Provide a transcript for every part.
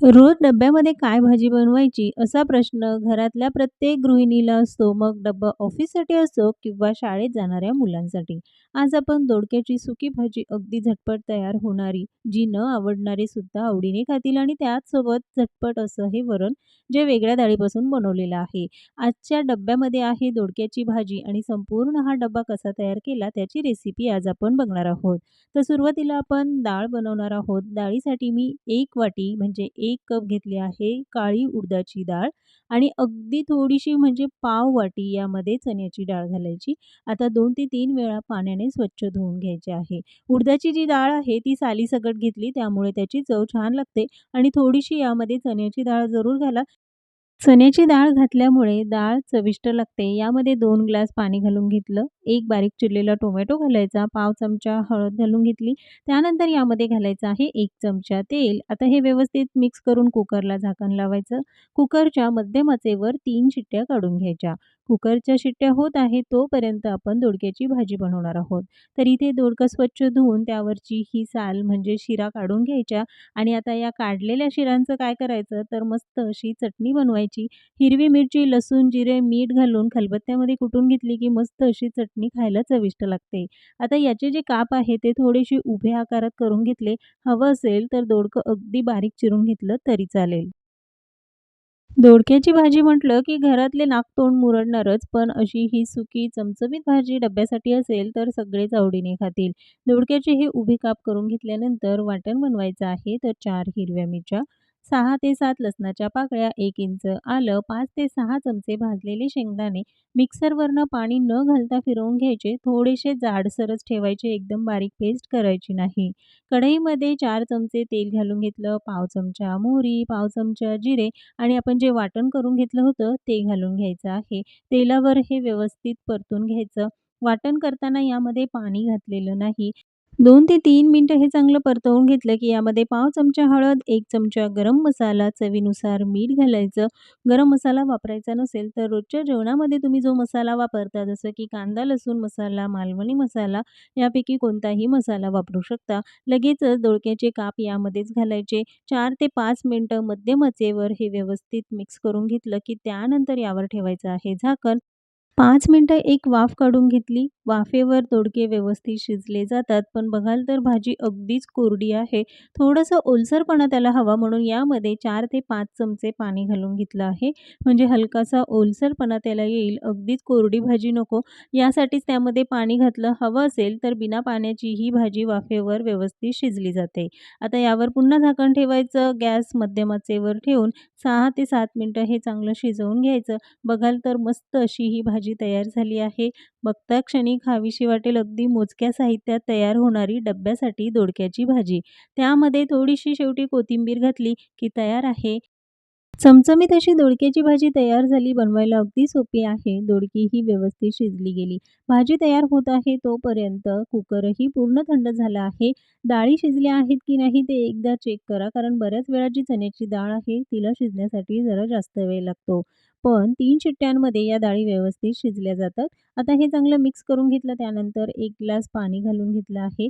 रोज डब्यामध्ये काय भाजी बनवायची असा प्रश्न घरातल्या प्रत्येक गृहिणीला असतो. मग डब्बा ऑफिससाठी असो किंवा शाळेत जाणाऱ्या मुलांसाठी. आज आपण दोडक्याची सुकी भाजी अगदी झटपट तयार होणारी जी न आवडणारे सुद्धा आवडीने खातील आणि त्याचसोबत झटपट असं हे वरण जे वेगळ्या डाळीपासून बनवलेलं आहे. आजच्या डब्यामध्ये आहे दोडक्याची भाजी आणि संपूर्ण हा डब्बा कसा तयार केला त्याची रेसिपी आज आपण बघणार आहोत. तर सुरुवातीला आपण डाळ बनवणार आहोत. डाळीसाठी मी एक वाटी म्हणजे एक कप घेतली आहे काळी उडदाची डाळ आणि अगदी थोडीशी म्हणजे पाव वाटी यामध्ये चण्याची डाळ घालायची. आता दोन ते तीन वेळा पाण्याने स्वच्छ धुवून घ्यायची आहे. उडदाची जी डाळ आहे ती सालीसकट घेतली त्यामुळे त्याची चव छान लागते आणि थोडीशी यामध्ये चण्याची डाळ जरूर घाला. चण्याची डाळ घातल्यामुळे डाळ चविष्ट लागते. यामध्ये दोन ग्लास पाणी घालून घेतलं. एक बारीक चिरलेला टोमॅटो घालायचा. पाव चमचा हळद घालून घेतली. त्यानंतर यामध्ये घालायचं आहे एक चमचा तेल. आता हे व्यवस्थित मिक्स करून कुकरला झाकण लावायचं. कुकरच्या मध्यम आचेवर तीन शिट्ट्या काढून घ्यायच्या. कुकरच्या शिट्ट्या होत आहे तोपर्यंत आपण दोडक्याची भाजी बनवणार आहोत. तर इथे दोडकं स्वच्छ धुवून त्यावरची ही साल म्हणजे शिरा काढून घ्यायच्या आणि आता या काढलेल्या शिरांचं काय करायचं? तर मस्त अशी चटणी बनवायची. हिरवी मिरची लसूण जिरे मीठ घालून खलबत्त्यामध्ये कुटून घेतली की मस्त अशी चटणी खायला चविष्ट लागते. आता याचे जे काप आहे ते थोडेसे उभे आकारात करून घेतले. हवं असेल तर दोडकं अगदी बारीक चिरून घेतलं तरी चालेल. दोडक्याची भाजी म्हटलं की घरातले नाकतोंड मुरडणारच पण अशी ही सुकी चमचमीत भाजी डब्यासाठी असेल तर सगळेच आवडीने खातील. दोडक्याचे हे उभे काप करून घेतल्यानंतर वाटण बनवायचं आहे तर चार हिरव्या मिरच्या सहा ते सात लसणाच्या पाकळ्या एक इंच आलं पाच ते सहा चमचे भाजलेले शेंगदाणे. मिक्सरवरनं पाणी न घालता फिरवून घ्यायचे. थोडेसे जाडसरच ठेवायचे. एकदम बारीक पेस्ट करायची नाही. कढईमध्ये चार चमचे तेल घालून घेतलं. पाव चमचा मोहरी पाव चमचा जिरे आणि आपण जे वाटण करून घेतलं होतं ते घालून घ्यायचं आहे. तेलावर हे व्यवस्थित परतून घ्यायचं. वाटण करताना यामध्ये पाणी घातलेलं नाही. दोन ते तीन मिनटं हे चांगलं परतवून घेतलं की यामध्ये पाव चमचा हळद एक चमचा गरम मसाला चवीनुसार मीठ घालायचं. गरम मसाला वापरायचा नसेल तर रोजच्या जेवणामध्ये तुम्ही जो मसाला वापरता जसं की कांदा लसूण मसाला मालवणी मसाला यापैकी कोणताही मसाला वापरू शकता. लगेचच दोडक्याचे काप यामध्येच घालायचे. चार ते पाच मिनटं मध्यम आचेवर हे व्यवस्थित मिक्स करून घेतलं की त्यानंतर यावर ठेवायचं आहे झाकण. पाच मिनटं एक वाफ काढून घेतली. वाफेवर दोडके व्यवस्थित शिजले जातात. पण बघाल तर भाजी अगदीच कोरडी आहे. थोडंसं ओलसरपणा त्याला हवा म्हणून यामध्ये चार ते पाच चमचे पाणी घालून घेतलं आहे. म्हणजे हलकासा ओलसरपणा त्याला येईल. अगदीच कोरडी भाजी नको. यासाठीच त्यामध्ये पाणी घातलं हवं असेल तर बिना पाण्याची ही भाजी वाफेवर व्यवस्थित शिजली जाते. आता यावर पुन्हा झाकण ठेवायचं. गॅस मध्यमाचेवर ठेवून सहा ते सात मिनटं हे चांगलं शिजवून घ्यायचं. बघाल तर मस्त अशी ही भाजी तयार झाली आहे. बघता क्षणी खावीशी वाटेल अगदी मोजक्या साहित्यात तयार होणारी डब्यासाठी दोडक्याची भाजी. त्यामध्ये थोडीशी शेवटी कोथिंबीर घातली की तयार आहे. चमचमीत अशी दोडक्याची भाजी तयार झाली बनवायला अगदी सोपी आहे. दोडकी ही व्यवस्थित शिजली गेली. भाजी तयार होत आहे तोपर्यंत कुकरही पूर्ण थंड झाला आहे. डाळी शिजल्या आहेत की नाही ते एकदा चेक करा कारण बऱ्याच वेळा जी चण्याची डाळ आहे तिला शिजण्यासाठी जरा जास्त वेळ लागतो. पण तीन शिट्ट्यांमध्ये या डाळी व्यवस्थित शिजल्या जातात. आता हे चांगलं मिक्स करून घेतलं त्यानंतर एक ग्लास पाणी घालून घेतलं आहे.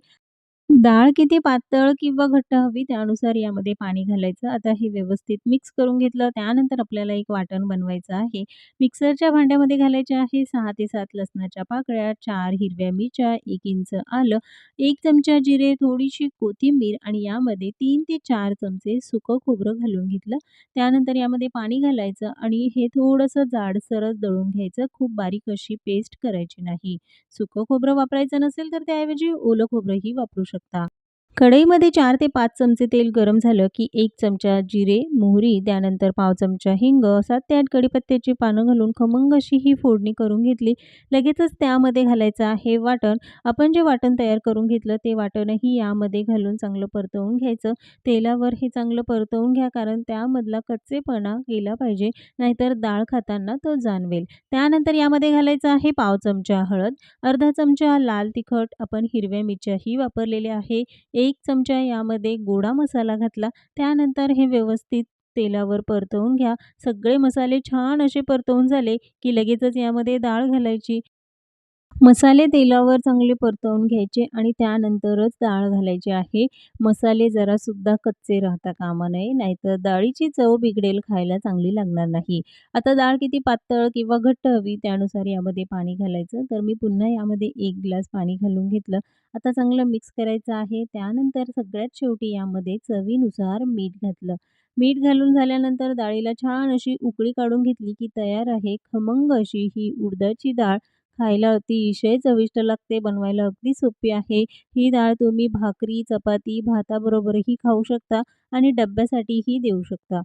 डाळ किती पातळ किंवा घट्ट हवी त्यानुसार यामध्ये पाणी घालायचं. आता हे व्यवस्थित मिक्स करून घेतलं. त्यानंतर आपल्याला एक वाटण बनवायचं आहे. मिक्सरच्या भांड्यामध्ये घालायचे आहे सहा ते सात लसणाच्या पाकळ्या चार हिरव्या मिरच्या एक इंच आलं एक चमचा जिरे थोडीशी कोथिंबीर आणि यामध्ये तीन ते चार चमचे सुकं खोबरं घालून घेतलं. त्यानंतर यामध्ये पाणी घालायचं आणि हे थोडंसं जाडसरच दळून घ्यायचं. खूप बारीक अशी पेस्ट करायची नाही. सुकं खोबरं वापरायचं नसेल तर त्याऐवजी ओलं खोबरंही वापरू शकतो. 어렵다. कढईमध्ये चार ते पाच चमचे तेल गरम झालं की एक चमचा जिरे मोहरी त्यानंतर पाव चमचा हिंग सात ते आठ कडीपत्त्याची पानं घालून खमंग अशी ही फोडणी करून घेतली. लगेचच त्यामध्ये घालायचं आहे वाटण. आपण जे वाटण तयार करून घेतलं ते वाटणही यामध्ये घालून चांगलं परतवून घ्यायचं. तेलावर हे चांगलं परतवून घ्या कारण त्यामधला कच्चेपणा गेला पाहिजे नाहीतर डाळ खाताना तो जाणवेल. त्यानंतर यामध्ये घालायचं आहे पाव चमचा हळद. अर्धा चमचा लाल तिखट. आपण हिरव्या मिरच्याही वापरलेल्या आहे. एक चमचा यामध्ये गोडा मसाला घातला. त्यानंतर हे व्यवस्थित तेलावर परतवून घ्या. सगळे मसाले छान असे परतवून झाले की लगेचच यामध्ये डाळ घालायची. मसाले तेलावर चांगले परतवून घ्यायचे आणि त्यानंतरच डाळ घालायची आहे. मसाले जरासुद्धा कच्चे राहता कामा नये, नाहीतर डाळीची चव बिघडेल, खायला चांगली लागणार नाही. आता डाळ किती पातळ किंवा घट्ट हवी त्यानुसार यामध्ये पाणी घालायचं. तर मी पुन्हा यामध्ये एक ग्लास पाणी घालून घेतलं. आता चांगलं मिक्स करायचं आहे. त्यानंतर सगळ्यात शेवटी यामध्ये चवीनुसार मीठ घातलं. मीठ घालून झाल्यानंतर डाळीला छान अशी उकळी काढून घेतली की तयार आहे खमंग अशी ही उडदाची डाळ. खायला अतिशय चविष्ट लागते, बनवायला अगदी सोपी आहे. ही डाळ तुम्ही भाकरी, चपाती, भाताबरोबरही खाऊ शकता आणि डब्यासाठीही देऊ शकता.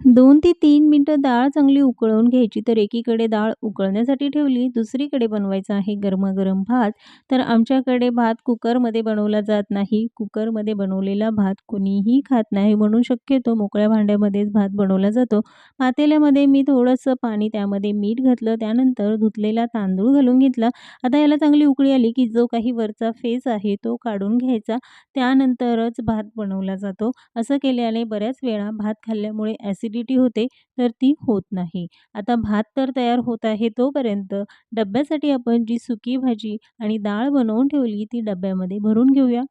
दोन ते तीन मिनटं डाळ चांगली उकळून घ्यायची. तर एकीकडे डाळ उकळण्यासाठी ठेवली, दुसरीकडे बनवायचा आहे गरमागरम भात. तर आमच्याकडे भात कुकरमध्ये बनवला जात नाही. कुकरमध्ये बनवलेला भात कुणीही खात नाही म्हणून शक्यतो मोकळ्या भांड्यामध्येच भात बनवला जातो. पातेल्यामध्ये मी थोडंसं पाणी, त्यामध्ये मीठ घातलं, त्यानंतर धुतलेला तांदूळ घालून घेतला. आता याला चांगली उकळी आली की जो काही वरचा फेस आहे तो काढून घ्यायचा. त्यानंतरच भात बनवला जातो. असं केल्याने बऱ्याच वेळा भात खाल्ल्यामुळे ॲसिड ॲसिडिटी होते, तर ती होत नाही. आता भात तर तयार होत आहे, तोपर्यंत डब्यासाठी आपण जी सुकी भाजी आणि डाळ बनवून ठेवली ती डब्यामध्ये भरून घेऊया.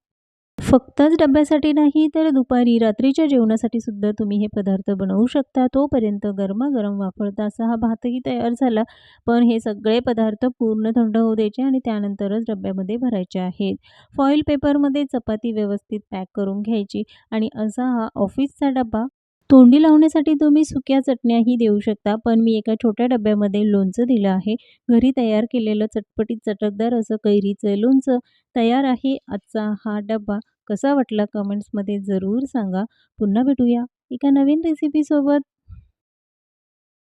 फक्तच डब्यासाठी नाही, तर दुपारी, रात्रीच्या जेवणासाठी सुद्धा तुम्ही हे पदार्थ बनवू शकता. तोपर्यंत गरमागरम वापरता असा हा भातही तयार झाला. पण हे सगळे पदार्थ पूर्ण थंड होऊ द्यायचे आणि त्यानंतरच डब्यामध्ये भरायचे आहेत. फॉइल पेपरमध्ये चपाती व्यवस्थित पॅक करून घ्यायची आणि असा हा ऑफिसचा डब्बा. तोंडी लावण्यासाठी तुम्ही सुक्या चटण्याही देऊ शकता, पण मी एका छोट्या डब्यामध्ये लोणचं दिलं आहे. घरी तयार केलेलं चटपटीत चटकदार असं कैरीचं लोणचं तयार आहे. आजचा हा डब्बा कसा वाटला कमेंट्समध्ये जरूर सांगा. पुन्हा भेटूया एका नवीन रेसिपीसोबत.